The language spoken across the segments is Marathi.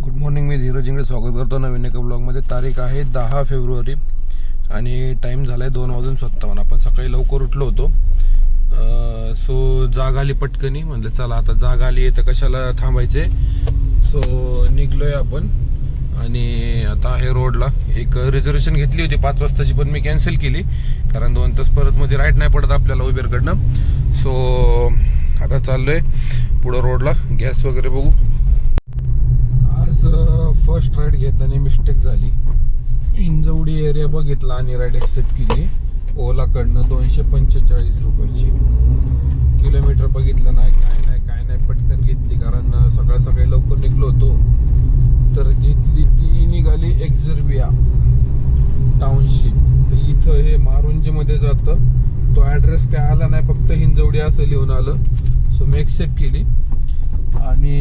गुड मॉर्निंग मी धीरज इंगडे स्वागत करतो नवीन एका ब्लॉगमध्ये तारीख आहे दहा फेब्रुवारी आणि टाईम झाला आहे दोन वाजून सत्तावन्न. आपण सकाळी लवकर उठलो होतो. सो जाग आली पटकनी. म्हणलं चला आता जाग आली आहे तर कशाला थांबायचे? सो निघलोय आपण. आणि आता आहे रोडला एक रिझर्वेशन घेतली होती पाच वाजताची पण मी कॅन्सल केली. कारण दोन तास परत मध्ये राईट नाही पडत आपल्याला उबेरकडनं. सो आता चाललोय पुढं रोडला गॅस वगैरे बघू. फर्स्ट राईड घेताना मिस्टेक झाली. इंजवडी एरिया बघितला आणि राईड एक्सेप्ट केली. ओलाकडनं दोनशे पंचेचाळीस रुपयाची. किलोमीटर बघितलं नाही काय नाही काय नाही पटकन घेतली. कारण सकाळ सकाळी लवकर निघलो होतो. तर घेतली ती निघाली एक्झर्बिया टाउनशिप तर इथं हे मारुंजीमध्ये जातं. तो ॲड्रेस काय आला नाही फक्त हिंजवडी असं लिहून आलं. सो मी एक्सेप्ट केली. आणि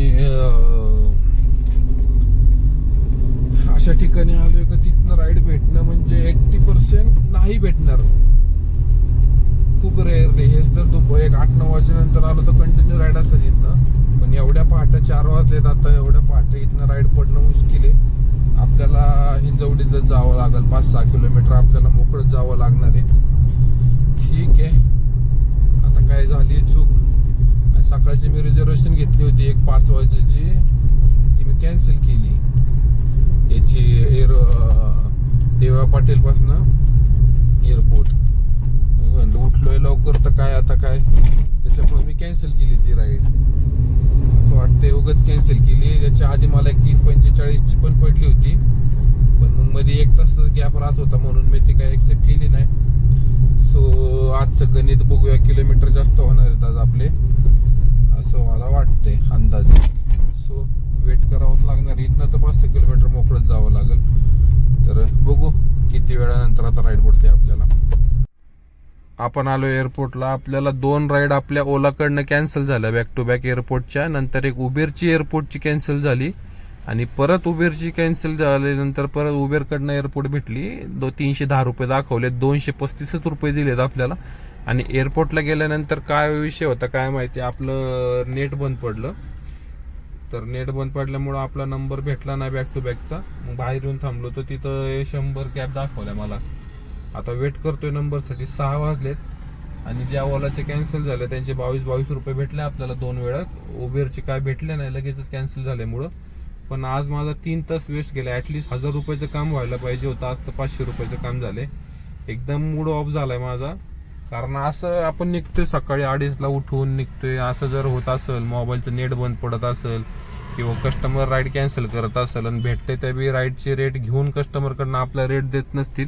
अशा ठिकाणी आलोय का तिथनं राईड भेटणं म्हणजे एट्टी पर्सेंट नाही भेटणार. खूप रेअरली हेच तर तू एक आठ नऊ वाजेनंतर आलो तर कंटिन्यू राईड असतात इथनं. पण एवढ्या पहाटे चार वाजलेत आता एवढ्या पहाटे इथनं राईड पडणं मुश्किल आहे. आपल्याला हिंजवडीतच जावं लागेल. पाच सहा किलोमीटर आपल्याला मोकळत जावं लागणार आहे. ठीक आहे. आता काय झाली चूक? आणि सकाळची मी रिझर्वेशन घेतली होती एक पाच वाजेची. ती मी कॅन्सल केली. याची एअर देवा पाटील पासन एअरपोर्ट उठलोय लवकर तर काय आता काय? त्याच्यामुळे मी कॅन्सल केली ती राईड असं वाटतंय उगाच कॅन्सल केली. याच्या आधी मला एक तीन पंचेचाळीसची पण पडली होती. पण मग मध्ये एक तास गॅप राहत होता म्हणून मी ती काय एक्सेप्ट केली नाही. सो आजचं गणित बघूया किलोमीटर जास्त होणार आहेत आज आपले असं मला वाटतंय अंदाज सो वेट करावंच लागणार इथनं तर पाच सहा किलोमीटर मोकळत जावं लागेल तर बघू किती वेळानंतर आता राईड पडते आपल्याला? आपण आलो एअरपोर्टला आपल्याला दोन राईड आपल्या ओलाकडनं कॅन्सल झाल्या बॅक टू बॅक एअरपोर्टच्या नंतर एक उबेरची एअरपोर्टची कॅन्सल झाली. आणि परत उबेरची कॅन्सल झाल्यानंतर परत उबेरकडनं एअरपोर्ट भेटली. दो तीनशे दहा रुपये दाखवले. दोनशे पस्तीसच रुपये दिलेत आपल्याला. आणि एअरपोर्टला गेल्यानंतर काय विषय होता काय माहिती? आपलं नेट बंद पडलं. तर नेट बंद पडल्यामुळं आपला नंबर भेटला नाही बॅक टू बॅकचा मग बाहेर येऊन थांबलो तर तिथं शंभर कॅब दाखवल्या मला. आता वेट करतोय नंबरसाठी सहा वाजलेत आणि ज्या ओलाचे कॅन्सल झाले त्यांचे बावीस बावीस रुपये भेटले आपल्याला दोन वेळात उबेरचे काय भेटले नाही लगेचच कॅन्सल झाल्यामुळं. पण आज माझा तीन तास वेस्ट गेला. ॲटलिस्ट हजार रुपयाचं काम व्हायला पाहिजे होतं. आज तर पाचशे रुपयाचं काम झाले एकदम मूड ऑफ झालाय माझा. कारण असं आपण निघतोय सकाळी अडीचला उठून निघतोय. असं जर होत असेल मोबाईलचं नेट बंद पडत असेल किंवा कस्टमर राईड कॅन्सल करत असेल आणि भेटते त्या बी राईडचे रेट घेऊन कस्टमरकडनं आपला रेट देत नसतील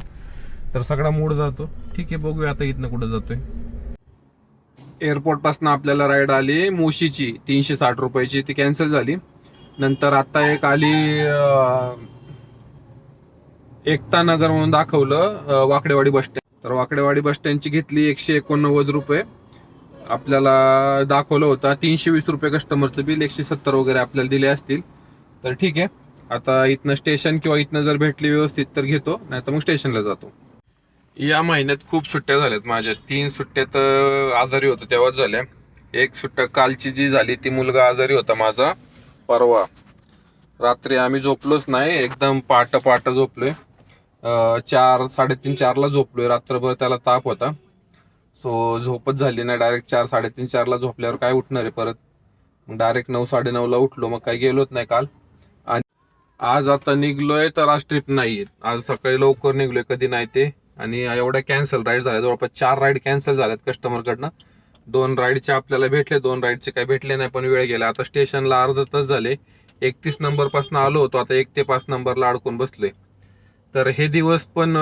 तर सगळा मूड जातो. ठीक आहे बघूया आता इथनं कुठं जातोय. एअरपोर्टपासून आपल्याला राईड आली मुशीची तीनशे साठ रुपयाची. ती कॅन्सल झाली. नंतर आता एक आली एकता नगर म्हणून दाखवलं वाकडेवाडी बस स्टँड तर वाकडेवाडी बस स्टँडची घेतली एकशे एकोणनव्वद रुपये. आपल्याला दाखवलं होता तीनशे वीस रुपये कस्टमरचं बिल एकशे सत्तर वगैरे आपल्याला दिले असतील. तर ठीक आहे. आता इथनं स्टेशन किंवा इथनं जर भेटली व्यवस्थित तर घेतो नाही तर मग स्टेशनला जातो. या महिन्यात खूप सुट्ट्या झाल्यात माझ्या. तीन सुट्ट्या तर आजारी होतो तेव्हाच झाल्या. एक सुट्ट्या कालची जी झाली ती मुलगा आजारी होता माझा. परवा. रात्री आम्ही झोपलोच नाही एकदम पाट पाट झोपलोय. चार साडेतीन चारला झोपलोय. रात्रभर त्याला ताप होता. सो झोपच झाली नाही. डायरेक्ट चार साडेतीन चारला झोपल्यावर काय उठणार आहे परत? मग डायरेक्ट नऊ साडेनऊला उठलो. मग काही गेलोच नाही काल. आणि आज आता निघलोय तर आज ट्रिप नाही आज सकाळी लवकर निघलोय. कधी नाही ते. आणि एवढ्या कॅन्सल राईड झाल्या जवळपास चार राईड कॅन्सल झाल्यात कस्टमरकडनं दोन राईडचे आपल्याला भेटले. दोन राईडचे काही भेटले नाही पण वेळ गेला. आता स्टेशनला अर्धा तास झाले. एकतीस नंबरपासून आलो होतो. आता एक ते पाच नंबरला अडकून बसलोय. तर हे दिवस पण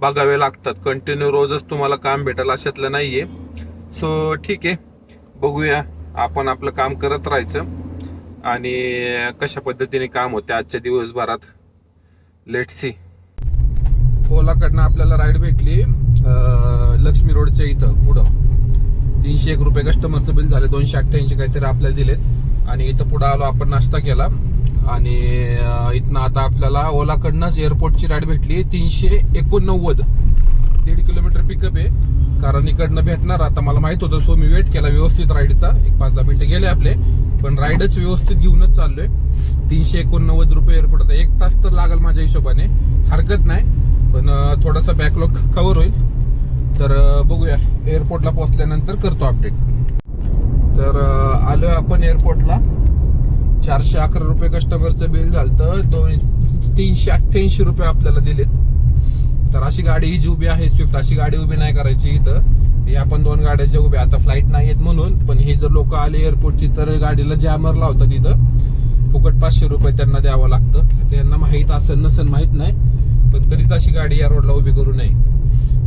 बघावे लागतात. कंटिन्यू रोजच तुम्हाला काम भेटेल अशातलं नाहीये. सो ठीक आहे. बघूया आपण आपलं काम करत राहायचं. आणि कशा पद्धतीने काम होते आजच्या दिवसभरात? लेट सी ओलाकडनं आपल्याला राईड भेटली लक्ष्मी रोडच्या इथं पुढं. तीनशे एक रुपये कस्टमरचं बिल झाले दोनशे अठ्ठ्याऐंशी काहीतरी आपल्याला दिलेत. आणि इथं पुढं आलो आपण नाश्ता केला. आणि इथनं आता आपल्याला ओलाकडनंच एअरपोर्टची राईड भेटली. तीनशे एकोणनव्वद. दीड किलोमीटर पिकअप आहे. कारण इकडनं भेटणार आता मला माहीत होतं सो मी वेट केला व्यवस्थित राईडचा एक पाच दहा मिनिटं गेले आपले. पण राईडच व्यवस्थित घेऊनच चाललोय. तीनशे एकोणनव्वद रुपये एअरपोर्ट आता. एक तास तर लागेल माझ्या हिशोबाने. हरकत नाही. पण थोडासा बॅकलॉग कवर होईल. तर बघूया. एअरपोर्टला पोहोचल्यानंतर करतो अपडेट तर आलो आपण एअरपोर्टला चारशे अकरा रुपये कस्टमरचं बिल झालं दोन तीनशे अठ्ठ्याऐंशी रुपये आपल्याला दिलेत. तर अशी गाडी ही जी उभी आहे स्विफ्ट अशी गाडी उभी नाही करायची इथं. हे आपण दोन गाड्याच्या उभ्या आता फ्लाईट नाही आहेत म्हणून पण हे जर लोक आले एअरपोर्टची तर गाडीला जॅमर लावतात तिथं फुकट पाचशे रुपये त्यांना द्यावं लागतं. त्यांना माहीत असेल नसेल माहीत नाही. पण कधीच अशी गाडी या रोडला उभी करू नये.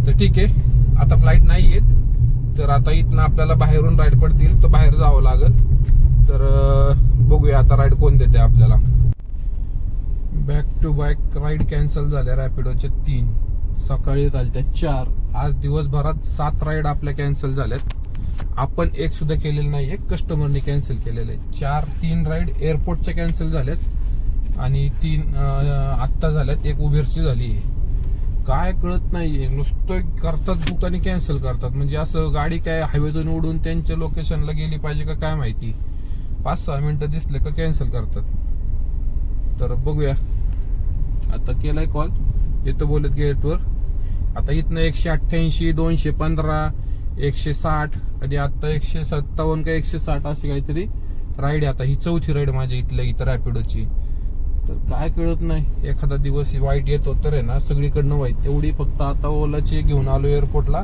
तर ठीक आहे. आता फ्लाईट नाही आहेत तर आता इथनं आपल्याला बाहेरून राईड पडतील तर बाहेर जावं लागेल. तर बघूया आता राईड कोण देते आपल्याला. Back to back ride cancel झाल्या रॅपिडोचे तीन. सकाळी झाल्या चार. आज दिवसभरात सात राईड आपल्या कॅन्सल झाल्यात. आपण एक सुद्धा केलेलं नाही एक कस्टमरने कॅन्सल केलेलं आहे. चार तीन राईड एअरपोर्टच्या कॅन्सल झाल्यात आणि तीन आत्ता झाल्यात. एक उबेरची झाली आहे. काय कळत नाहीये. नुसतं करतात बुक आणि कॅन्सल करतात. म्हणजे असं गाडी काय हायवेतून उडून त्यांच्या लोकेशनला गेली पाहिजे का काय माहिती? पाच सहा मिनिटं दिसले का कॅन्सल करतात. तर बघूया. आता केलाय कॉल येतो बोलत गेटवर. आता इथनं एकशे अठ्ठ्याऐंशी दोनशे पंधरा एकशे साठ आणि आता एकशे सत्तावन्न का एकशे साठ अशी काहीतरी राईड आहे. आता ही चौथी राईड माझी इथल्या इथं रॅपिडोची तर काय कळत नाही. एखादा दिवस वाईट येतो तर आहे ना सगळीकडनं वाईट. तेवढी फक्त आता ओलाची घेऊन आलो एअरपोर्टला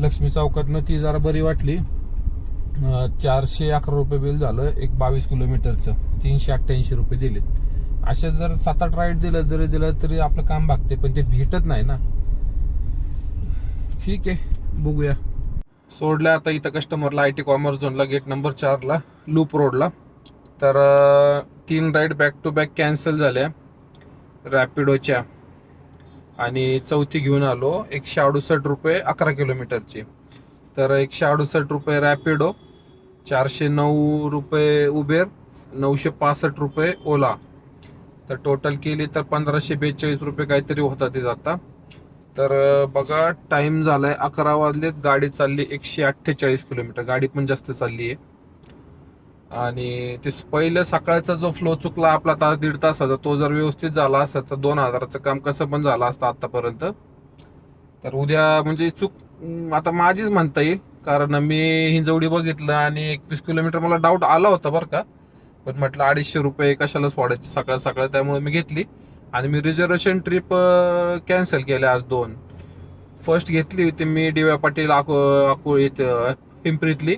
लक्ष्मी चौकातनं ती जरा बरी वाटली. चारशे अकरा रुपये बिल झालं एक बावीस किलोमीटरचं. तीनशे अठ्ठ्याऐंशी रुपये दिले असे जर सात आठ राईड दिलं जरी दिलं तरी आपलं काम भागते पण ते भेटत नाही ना. ठीक आहे बघूया. सोडल्या आता इथं कस्टमरला आय टी कॉमर्स झोनला गेट नंबर चारला लूप रोडला तर तीन ride back to back cancel झाल्या रॅपिडोच्या. आणि चौथी घेऊन आलो एकशे अडुसष्ट रुपये अकरा किलोमीटरची. तर एकशे अडुसष्ट रुपये रॅपिडो चारशे नऊ रुपये उबेर नऊशे पासष्ट रुपये ओला. तर टोटल केली तर पंधराशे बेचाळीस रुपये काहीतरी होता ते आता. तर बघा टाईम झाला आहे अकरा वाजलेत गाडी चालली एकशे अठ्ठेचाळीस किलोमीटर. गाडी पण जास्त चालली आहे आणि ते पहिलं सकाळचा जो फ्लो चुकला आपला तास दीड तासाचा तो जर व्यवस्थित झाला असता तर दोन हजाराचं काम कसं पण झालं असतं आतापर्यंत. तर उद्या म्हणजे चूक आता माझीच म्हणता येईल कारण मी हिंजवडी बघितलं आणि एकवीस किलोमीटर मला डाऊट आला होता बरं का. पण म्हटलं अडीचशे रुपये कशाला सोडायचे सकाळ सकाळ त्यामुळे मी घेतली. आणि मी रिझर्वेशन ट्रिप कॅन्सल केल्या आज दोन. फर्स्ट घेतली होती मी डी वाय पाटील अको अको इथं पिंपरीतली.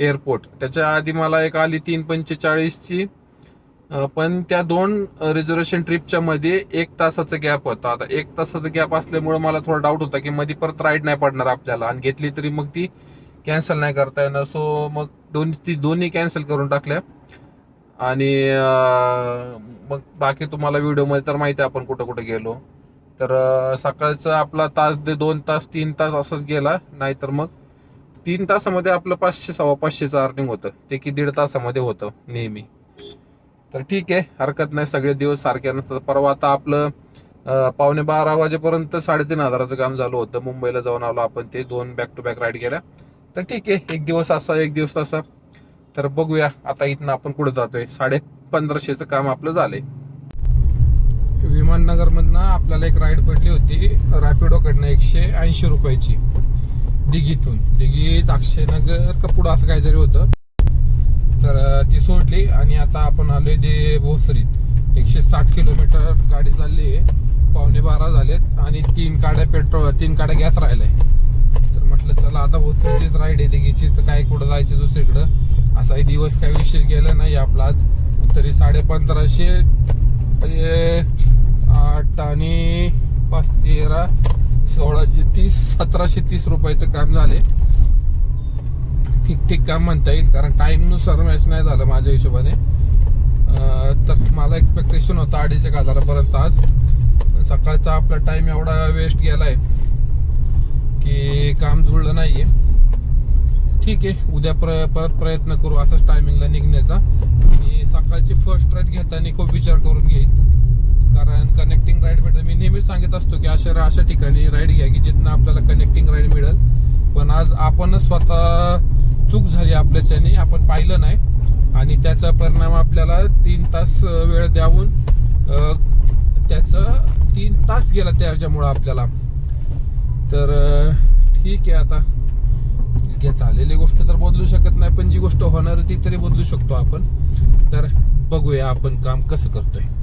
एअरपोर्ट त्याच्या आधी मला एक आली तीन पंचेचाळीसची. पण त्या दोन रिझर्वेशन ट्रिपच्या मध्ये एक तासाचा गॅप होता. आता एक तासाचा गॅप असल्यामुळे मला थोडा डाऊट होता की मध्ये परत राईड नाही पडणार आपल्याला. आणि घेतली तरी मग ती कॅन्सल नाही करता येणार. सो मग दोन ती दोन्ही कॅन्सल करून टाकल्या. आणि मग बाकी तुम्हाला व्हिडिओमध्ये तर माहिती आहे आपण कुठं कुठं गेलो. तर सकाळचा आपला तास दोन तास तीन तास असंच गेला. नाहीतर मग तीन तासामध्ये आपलं पाचशे सव्वा पाचशेचं अर्निंग होतं. ते की दीड तासामध्ये होतं नेहमी. तर ठीक आहे हरकत नाही सगळे दिवस सारखे नसतात. परवा आता आपलं पावणे बारा वाजेपर्यंत साडेतीन हजाराचं काम झालं होतं. मुंबईला जाऊन आलो आपण ते दोन बॅक टू बॅक राईड केल्या. तर ठीक आहे एक दिवस असा एक दिवस तसा. तर बघूया आता इथनं आपण कुठं जातोय. साडे पंधराशेचं काम आपलं झालंय. विमाननगरमधनं आपल्याला एक राईड पडली होती रॅपिडोकडनं एकशे ऐंशी रुपयाची. दिघीतून दिघीत अक्षयनगर का पुढं असं काहीतरी होतं. तर ती सोडली आणि आता आपण आलोय ते भोसरीत. एकशे साठ किलोमीटर गाडी चालली आहे. पावणे बारा झालेत आणि तीन काड्या पेट्रोल तीन काड्या गॅस राहिलाय. तर म्हटलं चला आता भोसरीचीच राईड आहे. दिघीची तर काय कुठं जायचं दुसरीकडं? असाही दिवस काही विशेष गेला नाही आपला आज. तरी साडे पंधराशे आठ आणि पाच तेरा सोळाशे तीस सतराशे तीस रुपयाचं काम झाले. ठीक ठीक काम म्हणता येईल कारण टाईमनुसार मॅच नाही झालं माझ्या हिशोबाने. तर मला एक्सपेक्टेशन होतं अडीच एक हजारापर्यंत आज. सकाळचा आपला टाइम एवढा वेस्ट गेलाय की काम जुळलं नाहीये. ठीक आहे उद्या प्र परत प्रयत्न करू असाच टायमिंगला निघण्याचा. मी सकाळची फर्स्ट राईड घेताना खूप विचार करून घेईल कारण कनेक्टिंग राईड भेटेल. मी नेहमीच सांगत असतो की अशा अशा ठिकाणी राईड घ्या की जिथनं आपल्याला कनेक्टिंग राईड मिळेल. पण आज आपणच स्वतः चूक झाली आपल्याच्याने आपण पाहिलं नाही. आणि त्याचा परिणाम आपल्याला तीन तास वेळ द्यावून अं, त्याचं तीन तास गेला त्याच्यामुळं आपल्याला. तर ठीक आहे आता. ठीक आहे चाललेली गोष्ट तर बदलू शकत नाही पण जी गोष्ट होणार आहे ती तरी बदलू शकतो आपण. तर बघूया आपण काम कसं करतोय.